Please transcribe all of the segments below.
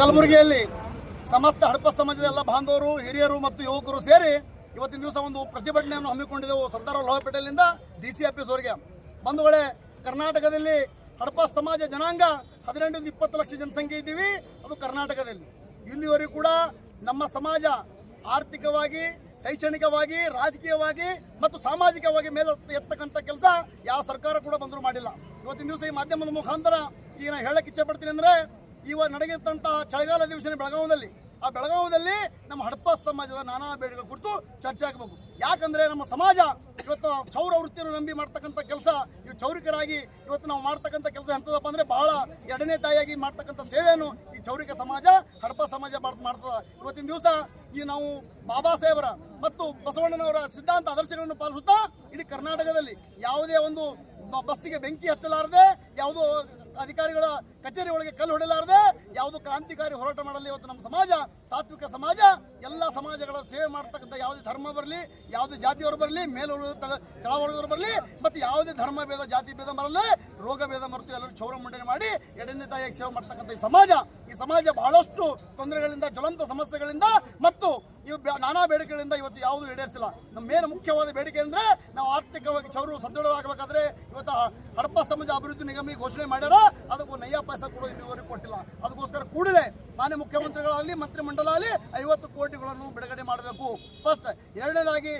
ಕಲಬುರಗಿಯಲ್ಲಿ ಸಮಸ್ತ ಹಡಪ ಸಮಾಜದ ಎಲ್ಲ ಬಾಂಧವರು, ಹಿರಿಯರು ಮತ್ತು ಯುವಕರು ಸೇರಿ ಇವತ್ತಿನ ದಿವಸ ಒಂದು ಪ್ರತಿಭಟನೆಯನ್ನು ಹಮ್ಮಿಕೊಂಡಿದ್ದೆವು ಸರ್ದಾರ್ ವಲ್ಲಭಾಯ್ ಡಿ ಸಿ ಆಫೀಸ್ವರೆಗೆ ಬಂಧುಗಳೇ, ಕರ್ನಾಟಕದಲ್ಲಿ ಹಡಪ ಸಮಾಜ ಜನಾಂಗ ಹದಿನೆಂಟರಿಂದ ಇಪ್ಪತ್ತು ಲಕ್ಷ ಜನಸಂಖ್ಯೆ ಇದ್ದೀವಿ, ಅದು ಕರ್ನಾಟಕದಲ್ಲಿ. ಇಲ್ಲಿವರೆಗೂ ಕೂಡ ನಮ್ಮ ಸಮಾಜ ಆರ್ಥಿಕವಾಗಿ, ಶೈಕ್ಷಣಿಕವಾಗಿ, ರಾಜಕೀಯವಾಗಿ ಮತ್ತು ಸಾಮಾಜಿಕವಾಗಿ ಮೇಲೆ ಎತ್ತಕ್ಕಂಥ ಕೆಲಸ ಯಾವ ಸರ್ಕಾರ ಕೂಡ ಬಂದರೂ ಮಾಡಿಲ್ಲ. ಇವತ್ತಿನ ದಿವಸ ಈ ಮಾಧ್ಯಮದ ಮುಖಾಂತರ ಈಗ ನಾನು ಹೇಳಕ್ಕೆ ಇಚ್ಛೆ ಪಡ್ತೀನಿ ಅಂದರೆ ಇವ ನಡೆಯುತ್ತಂತಹ ಚಳಿಗಾಲ ಅಧಿವೇಶನ ಬೆಳಗಾವದಲ್ಲಿ ಆ ಬೆಳಗಾವದಲ್ಲಿ ನಮ್ಮ ಹಡಪ ಸಮಾಜದ ನಾನಾ ಬೇಡಿಕೆ ಕುರಿತು ಚರ್ಚೆ ಆಗಬೇಕು. ಯಾಕಂದ್ರೆ ನಮ್ಮ ಸಮಾಜ ಇವತ್ತು ಚೌರ ವೃತ್ತಿಯನ್ನು ನಂಬಿ ಮಾಡ್ತಕ್ಕಂಥ ಕೆಲಸ ಇವು ಚೌರಿಕರಾಗಿ ಇವತ್ತು ನಾವು ಮಾಡ್ತಕ್ಕಂಥ ಕೆಲಸ ಎಂತದಪ್ಪ ಅಂದ್ರೆ ಬಹಳ ಎರಡನೇ ತಾಯಿಯಾಗಿ ಮಾಡ್ತಕ್ಕಂಥ ಸೇವೆಯನ್ನು ಈ ಚೌರಿಕ ಸಮಾಜ ಹಡಪ ಸಮಾಜ ಮಾಡ್ತದೆ. ಇವತ್ತಿನ ದಿವಸ ಈ ನಾವು ಬಾಬಾ ಸಾಹೇಬರ ಮತ್ತು ಬಸವಣ್ಣನವರ ಸಿದ್ಧಾಂತ ಆದರ್ಶಗಳನ್ನು ಪಾಲಿಸುತ್ತಾ ಇಡೀ ಕರ್ನಾಟಕದಲ್ಲಿ ಯಾವುದೇ ಒಂದು ಬಸ್ಸಿಗೆ ಬೆಂಕಿ ಹಚ್ಚಲಾರದೆ ಯಾವುದೋ ಅಧಿಕಾರಿಗಳ ಕಚೇರಿ ಒಳಗೆ ಕಲ್ಲು ಹೊಡೆಯಲಾರದೆ ಯಾವುದು ಕ್ರಾಂತಿಕಾರಿ ಹೋರಾಟ ಮಾಡಲಿ, ಇವತ್ತು ನಮ್ಮ ಸಮಾಜ, ಸಾತ್ವಿಕ ಸಮಾಜ, ಎಲ್ಲ ಸಮಾಜಗಳ ಸೇವೆ ಮಾಡ್ತಕ್ಕಂಥ ಯಾವುದೇ ಧರ್ಮ ಬರಲಿ, ಯಾವುದೇ ಜಾತಿಯವರು ಬರಲಿ ಮೇಲವರು ಕೆಳವರ್ಗದವರು ಬರಲಿ, ಮತ್ತು ಯಾವುದೇ ಧರ್ಮ ಭೇದ, ಜಾತಿ ಭೇದ ಬರಲಿ ರೋಗ ಭೇದ ಮರೆತು ಎಲ್ಲರೂ ಚೌರ ಮಂಡನೆ ಮಾಡಿ ಎರಡನೇ ತಾಯಿಯಾಗಿ ಸೇವೆ ಮಾಡ್ತಕ್ಕಂಥ ಈ ಸಮಾಜ ಈ ಸಮಾಜ ಬಹಳಷ್ಟು ತೊಂದರೆಗಳಿಂದ, ಜ್ವಲಂತ ಸಮಸ್ಯೆಗಳಿಂದ ಮತ್ತು ಇವು ನಾನಾ ಬೇಡಿಕೆಗಳಿಂದ ಇವತ್ತು ಯಾವುದು ಈಡೇರಿಸಿಲ್ಲ. ನಮ್ಮ ಮೇನ್ ಮುಖ್ಯವಾದ ಬೇಡಿಕೆ ಅಂದರೆ ನಾವು ಆರ್ಥಿಕವಾಗಿ ಚೌರು ಸದೃಢವಾಗಬೇಕಾದ್ರೆ ಇವತ್ತು ಹಡಪ ಸಮಾಜ ಅಭಿವೃದ್ಧಿ ನಿಗಮ ಘೋಷಣೆ ಮಾಡ್ಯಾರ, ಅದಕ್ಕೂ ನಯ್ಯ ಪೈಸಾ ಕೂಡ ಇನ್ನೂವರೆಗೂ ಕೊಟ್ಟಿಲ್ಲ. ಅದಕ್ಕೋಸ್ಕರ ಕೂಡಲೇ ಮಾನ್ಯ ಮುಖ್ಯಮಂತ್ರಿಗಳಲ್ಲಿ ಮಂತ್ರಿಮಂಡಲ ಅಲ್ಲಿ ಐವತ್ತು ಕೋಟಿಗಳನ್ನು ಬಿಡುಗಡೆ ಮಾಡಬೇಕು. ಫಸ್ಟ್ ಎರಡನೇದಾಗಿ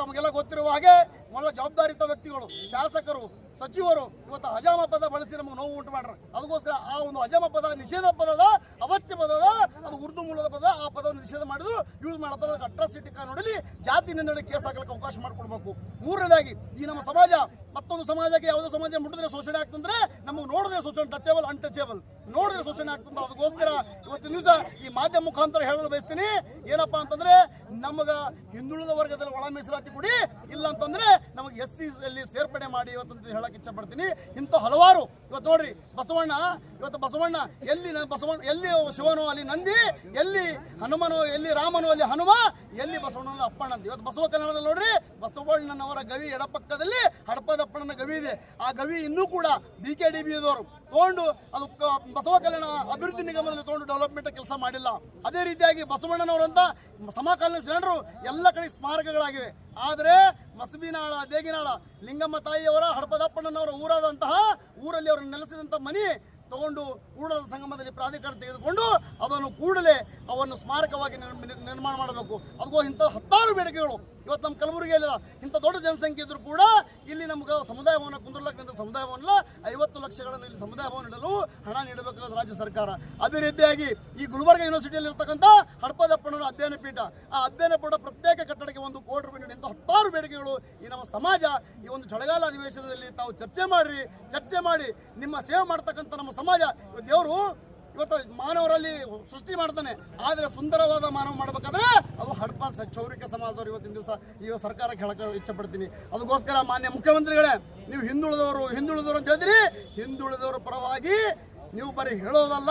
ತಮಗೆಲ್ಲ ಗೊತ್ತಿರುವ ಹಾಗೆ, ಮೊದಲ ಜವಾಬ್ದಾರಿಯುತ ವ್ಯಕ್ತಿಗಳು, ಶಾಸಕರು, ಸಚಿವರು ಇವತ್ತು ಹಜಾಮ ಪದ ಬಳಸಿ ನಮಗೆ ನೋವು ಉಂಟು ಮಾಡ್ರ. ಅದಕ್ಕೋಸ್ಕರ ಆ ಒಂದು ಹಜಾಮ ಪದ, ನಿಷೇಧ ಪದದ ಅವಚ್ಯ ಪದದ, ಅದು ಉರ್ದು ಮೂಲದ ಪದ, ಆ ಪದವನ್ನು ನಿಷೇಧ ಮಾಡಿದ್ರು. ಯೂಸ್ ಮಾಡ್ತಾರೆ. ಅಟ್ರಾಸಿಟಿ ಕಾನೂನಲ್ಲಿ ಜಾತಿ ನಿಂದನೆ ಕೇಸ್ ಹಾಕಲಿಕ್ಕೆ ಅವಕಾಶ ಮಾಡಿಕೊಡ್ಬೇಕು. ಮೂರನೇದಾಗಿ, ಈ ನಮ್ಮ ಸಮಾಜ ಮತ್ತೊಂದು ಸಮಾಜಕ್ಕೆ ಯಾವುದೋ ಸಮಾಜ ಮುಟ್ಟಿದ್ರೆ ಶೋಷಣೆ ಆಗ್ತಂದ್ರೆ ನಮಗೆ ನೋಡಿದ್ರೆ ಶೋಷಣೆ ಟಚೇಬಲ್ ಅನ್ಟಚೇಬಲ್ ನೋಡಿದ್ರೆ ಶೋಷಣೆ ಆಗ್ತಂತ ಅದಕ್ಕೋಸ್ಕರ ಇವತ್ತಿನ ದಿವಸ ಈ ಮಾಧ್ಯಮ ಮುಖಾಂತರ ಹೇಳಲು ಬಯಸ್ತೀನಿ. ಏನಪ್ಪಾ ಅಂತಂದ್ರೆ ನಮಗ ಹಿಂದುಳಿದ ವರ್ಗದಲ್ಲಿ ಒಳ ಮೀಸಲಾತಿ ಕೊಡಿ. ಇಲ್ಲ ಅಂತಂದ್ರೆ ನಮಗೆ ಎಸ್ ಸಿ ಅಲ್ಲಿ ಸೇರ್ಪಡೆ ಮಾಡಿ ಇವತ್ತು ಹೇಳಕ್ಕೆ ಹೇಳಕ್ ಇಚ್ಛೆ ಪಡ್ತೀನಿ ಇಂಥ ಹಲವಾರು, ಇವತ್ತು ನೋಡ್ರಿ ಬಸವಣ್ಣ, ಇವತ್ತು ಬಸವಣ್ಣ ಎಲ್ಲಿ ಬಸವಣ್ಣ, ಎಲ್ಲಿ ಶಿವನು ಅಲ್ಲಿ ನಂದಿ, ಎಲ್ಲಿ ಹನುಮನು, ಎಲ್ಲಿ ರಾಮನು ಅಲ್ಲಿ ಹನುಮ, ಎಲ್ಲಿ ಬಸವಣ್ಣನ ಅಪ್ಪಣ್ಣ ಅಂತ ಇವತ್ತು ಬಸವ ಕನ್ನಡದಲ್ಲಿ ನೋಡ್ರಿ ಬಸವಣ್ಣನವರ ಗವಿ ಎಡಪಕ್ಕದಲ್ಲಿ ಹಡಪದಪ್ಪಣ್ಣನ ಗವಿ ಇದೆ. ಆ ಗವಿ ಇನ್ನೂ ಕೂಡ ಬಿ ಕೆ ಡಿ ಬಿ ತಗೊಂಡು ಅದು ಬಸವ ಕಲ್ಯಾಣ ಅಭಿವೃದ್ಧಿ ನಿಗಮದಲ್ಲಿ ತಗೊಂಡು ಡೆವಲಪ್ಮೆಂಟ್ ಕೆಲಸ ಮಾಡಿಲ್ಲ. ಅದೇ ರೀತಿಯಾಗಿ ಬಸವಣ್ಣನವರಂತ ಸಮಕಾಲೀನ ಜನರು ಎಲ್ಲ ಕಡೆ ಸ್ಮಾರಕಗಳಾಗಿವೆ. ಆದರೆ ಮಸಬಿನಾಳ ದೇಗಿನಾಳ, ಲಿಂಗಮ್ಮ ತಾಯಿಯವರ, ಹಡಪದಪ್ಪಣ್ಣನವರ ಊರಾದಂತಹ ಊರಲ್ಲಿ ಅವರು ನೆಲೆಸಿದಂಥ ಮನೆ ತಗೊಂಡು ಕೂಡಲ ಸಂಗಮದಲ್ಲಿ ಪ್ರಾಧಿಕಾರ ತೆಗೆದುಕೊಂಡು ಅದನ್ನು ಕೂಡಲೇ ಅವನ್ನು ಸ್ಮಾರಕವಾಗಿ ನಿರ್- ನಿರ್ಮಾಣ ಮಾಡಬೇಕು. ಅದಕ್ಕೂ ಇಂಥ ಹತ್ತಾರು ಬೇಡಿಕೆಗಳು. ಇವತ್ತು ನಮ್ಮ ಕಲಬುರಗಿಯಲ್ಲಿ ಇಂಥ ದೊಡ್ಡ ಜನಸಂಖ್ಯೆ ಇದ್ರೂ ಕೂಡ ಇಲ್ಲಿ ನಮ್ಗೆ ಸಮುದಾಯ ಭವನ ಕುಂದ್ರಲಕ್ಕಂತ ಸಮುದಾಯ ಭವನ ಐವತ್ತು ಲಕ್ಷಗಳನ್ನು ಇಲ್ಲಿ ಸಮುದಾಯ ಭವನ ಇಡಲು ಹಣ ನೀಡಬೇಕಾದ ರಾಜ್ಯ ಸರ್ಕಾರ. ಅದೇ ರೀತಿಯಾಗಿ ಈ ಗುಲ್ಬರ್ಗ ಯೂನಿವರ್ಸಿಟಿಯಲ್ಲಿ ಇರ್ತಕ್ಕಂಥ ಹಡಪದಪ್ಪಣ್ಣನ ಅಧ್ಯಯನ ಪೀಠ, ಆ ಅಧ್ಯಯನ ಪೀಠ ಪ್ರತ್ಯೇಕ ಕಟ್ಟಡಕ್ಕೆ ಒಂದು ಕೋಟಿ ರೂಪಾಯಿ ನೀಡಿ ಹತ್ತಾರು ಬೇಡಿಕೆಗಳು ಈ ನಮ್ಮ ಸಮಾಜ ಈ ಒಂದು ಚಳಿಗಾಲ ಅಧಿವೇಶನದಲ್ಲಿ ತಾವು ಚರ್ಚೆ ಮಾಡ್ರಿ, ಚರ್ಚೆ ಮಾಡಿ ನಿಮ್ಮ ಸೇವೆ ಮಾಡ್ತಕ್ಕಂಥ ನಮ್ಮ ಸಮಾಜ. ದೇವರು ಇವತ್ತು ಮಾನವರಲ್ಲಿ ಸೃಷ್ಟಿ ಮಾಡ್ತಾನೆ. ಆದರೆ ಸುಂದರವಾದ ಮಾನವ ಮಾಡಬೇಕಾದ್ರೆ ಅದು ಹಡಪ ಚೌರಿಕ ಸಮಾಜದವರು ಇವತ್ತಿನ ದಿವಸ ಈ ಸರ್ಕಾರಕ್ಕೆ ಹೇಳಕ್ಕೆ ಇಚ್ಛೆ ಪಡ್ತೀನಿ ಅದಕ್ಕೋಸ್ಕರ ಮಾನ್ಯ ಮುಖ್ಯಮಂತ್ರಿಗಳೇ, ನೀವು ಹಿಂದುಳಿದವರು ಹಿಂದುಳಿದವರು ಅಂತ ಹೇಳಿದ್ರಿ ಹಿಂದುಳಿದವರ ಪರವಾಗಿ ನೀವು ಬರೀ ಹೇಳೋದಲ್ಲ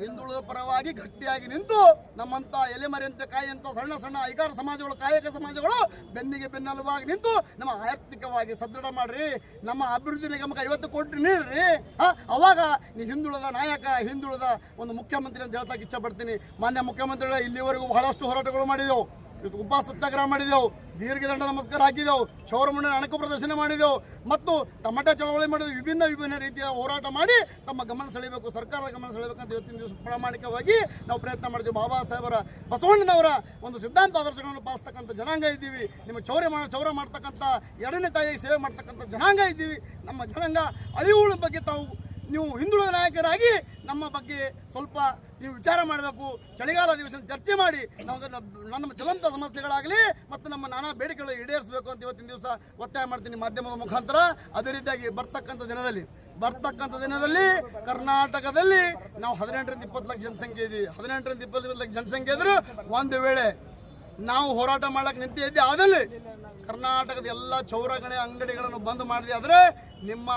ಹಿಂದುಳಿದ ಪರವಾಗಿ ಗಟ್ಟಿಯಾಗಿ ನಿಂತು ನಮ್ಮಂತ ಎಲೆಮರೆಯಂತೆ ಕಾಯಂತ ಸಣ್ಣ ಸಣ್ಣ ಐಕಾರ ಸಮಾಜಗಳು, ಕಾಯಕ ಸಮಾಜಗಳು ಬೆನ್ನಿಗೆ ಬೆನ್ನೆಲುಬಾಗಿ ನಿಂತು ನಮ್ಮ ಆರ್ಥಿಕವಾಗಿ ಸದೃಢ ಮಾಡ್ರಿ. ನಮ್ಮ ಅಭಿವೃದ್ಧಿ ನಿಗಮಕ್ಕೆ ಐವತ್ತು ಕೋಟಿ ನೀಡ್ರಿ. ಅವಾಗ ನೀ ಹಿಂದುಳಿದ ನಾಯಕ, ಹಿಂದುಳಿದ ಒಂದು ಮುಖ್ಯಮಂತ್ರಿ ಅಂತ ಹೇಳ್ತಾ ಇಚ್ಛೆ ಪಡ್ತೀನಿ. ಮಾನ್ಯ ಮುಖ್ಯಮಂತ್ರಿಗಳ, ಇಲ್ಲಿವರೆಗೂ ಬಹಳಷ್ಟು ಹೋರಾಟಗಳು ಮಾಡಿದೆವು. ಉಪ ಸತ್ಯಾಗ್ರಹ ಮಾಡಿದೆವು. ದೀರ್ಘದಂಡ ನಮಸ್ಕಾರ ಹಾಕಿದೆವು. ಶೌರಮಣ್ಣ ಅಣಕು ಪ್ರದರ್ಶನ ಮಾಡಿದೆವು. ಮತ್ತು ಟಮಟ ಚಳವಳಿ ಮಾಡಿದ ವಿಭಿನ್ನ ವಿಭಿನ್ನ ರೀತಿಯ ಹೋರಾಟ ಮಾಡಿ ತಮ್ಮ ಗಮನ ಸೆಳೆಯಬೇಕು, ಸರ್ಕಾರದ ಗಮನ ಸೆಳೆಯಬೇಕಂತ ಇವತ್ತಿನ ದಿವಸ ಪ್ರಾಮಾಣಿಕವಾಗಿ ನಾವು ಪ್ರಯತ್ನ ಮಾಡ್ತೀವಿ ಬಾಬಾ ಸಾಹೇಬರ, ಬಸವಣ್ಣನವರ ಒಂದು ಸಿದ್ಧಾಂತ ಆದರ್ಶಗಳನ್ನು ಪಾಲಿಸ್ತಕ್ಕಂಥ ಜನಾಂಗ ಇದ್ದೀವಿ. ನಿಮ್ಮ ಚೌರ್ಯ ಚೌರ ಮಾಡ್ತಕ್ಕಂಥ ಎರಡನೇ ತಾಯಿಗೆ ಸೇವೆ ಮಾಡ್ತಕ್ಕಂಥ ಜನಾಂಗ ಇದ್ದೀವಿ. ನಮ್ಮ ಜನಾಂಗ ಅಳಿವುಗಳ ಬಗ್ಗೆ ತಾವು, ನೀವು ಹಿಂದುಳಿದ ನಾಯಕರಾಗಿ ನಮ್ಮ ಬಗ್ಗೆ ಸ್ವಲ್ಪ ನೀವು ವಿಚಾರ ಮಾಡಬೇಕು. ಚಳಿಗಾಲ ಅಧಿವೇಶನ ಚರ್ಚೆ ಮಾಡಿ ನಮ್ಮ ಜ್ವಲಂತ ಸಮಸ್ಯೆಗಳಾಗಲಿ ಮತ್ತು ನಮ್ಮ ನಾನಾ ಬೇಡಿಕೆಗಳು ಈಡೇರಿಸಬೇಕು ಅಂತ ಇವತ್ತಿನ ದಿವಸ ಒತ್ತಾಯ ಮಾಡ್ತೀನಿ ಮಾಧ್ಯಮದ ಮುಖಾಂತರ. ಅದೇ ರೀತಿಯಾಗಿ ಬರ್ತಕ್ಕಂಥ ದಿನದಲ್ಲಿ ಬರ್ತಕ್ಕಂಥ ದಿನದಲ್ಲಿ ಕರ್ನಾಟಕದಲ್ಲಿ ನಾವು ಹದಿನೆಂಟರಿಂದ ಇಪ್ಪತ್ತು ಲಕ್ಷ ಜನಸಂಖ್ಯೆ ಇದ್ದೀವಿ ಹದಿನೆಂಟರಿಂದ ಇಪ್ಪತ್ತು ಲಕ್ಷ ಜನಸಂಖ್ಯೆ ಇದ್ರು ಒಂದು ವೇಳೆ ನಾವು ಹೋರಾಟ ಮಾಡಕ್ಕೆ ನಿಂತಿದ್ದೆ ಆದಲ್ಲಿ ಕರ್ನಾಟಕದ ಎಲ್ಲ ಚೌರಗಣೆ ಅಂಗಡಿಗಳನ್ನು ಬಂದ್ ಮಾಡಿದೆ. ಆದರೆ ನಿಮ್ಮ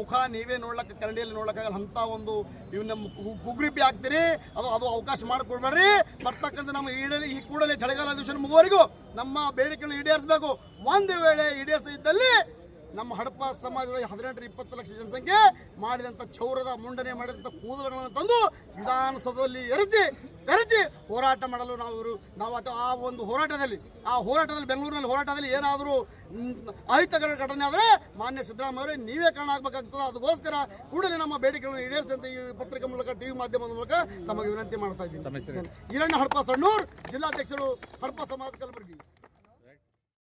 ಮುಖ ನೀವೇ ನೋಡ್ಲಕ್ಕೆ ಕನ್ನಡಿಯಲ್ಲಿ ನೋಡ್ಲಕ್ಕಾಗಲ್ಲ. ಅಂಥ ಒಂದು ಇವ್ ನಮ್ಮ ಕುಗ್ರಿಪಿ ಆಗ್ತೀರಿ. ಅದು ಅದು ಅವಕಾಶ ಮಾಡಿಕೊಡ್ಬೇಡ್ರಿ. ಬರ್ತಕ್ಕಂಥ ನಮ್ಮ ಈಡಲಿ ಈ ಕೂಡಲೇ ಚಳಿಗಾಲ ದಿವಸ ಮುಗುವರೆಗೂ ನಮ್ಮ ಬೇಡಿಕೆಯನ್ನು ಈಡೇರಿಸಬೇಕು. ಒಂದು ವೇಳೆ ಈಡೇರಿಸಿದ್ದಲ್ಲಿ ನಮ್ಮ ಹಡಪ ಸಮಾಜದ ಹದಿನೆಂಟರ ಇಪ್ಪತ್ತು ಲಕ್ಷ ಜನಸಂಖ್ಯೆ ಮಾಡಿದಂಥ ಚೌರದ ಮುಂಡನೆ ಮಾಡಿದಂಥ ಕೂದಲುಗಳನ್ನು ತಂದು ವಿಧಾನಸೌಧದಲ್ಲಿ ಎರಚಿ ಎರಚಿ ಹೋರಾಟ ಮಾಡಲು ನಾವು ಇವರು ನಾವು ಅದು ಆ ಒಂದು ಹೋರಾಟದಲ್ಲಿ ಆ ಹೋರಾಟದಲ್ಲಿ ಬೆಂಗಳೂರಿನಲ್ಲಿ ಹೋರಾಟದಲ್ಲಿ ಏನಾದರೂ ಅಹಿತಕರ ಘಟನೆ ಆದರೆ ಮಾನ್ಯ ಸಿದ್ದರಾಮಯ್ಯ ಅವರೇ ನೀವೇ ಕಾರಣ ಆಗಬೇಕಾಗ್ತದೆ. ಅದಕ್ಕೋಸ್ಕರ ಕೂಡಲೇ ನಮ್ಮ ಬೇಡಿಕೆಗಳನ್ನು ಈಡೇರಿಸಿದಂಥ ಈ ಪತ್ರಿಕೆ ಮೂಲಕ ಟಿವಿ ಮಾಧ್ಯಮದ ಮೂಲಕ ತಮಗೆ ವಿನಂತಿ ಮಾಡ್ತಾ ಇದ್ದೀನಿ. ಈರಣ್ಣ ಹಡಪ ಸಣ್ಣೂರ್ ಜಿಲ್ಲಾಧ್ಯಕ್ಷರು ಹಡಪ ಸಮಾಜ ಕಲಬುರಗಿ.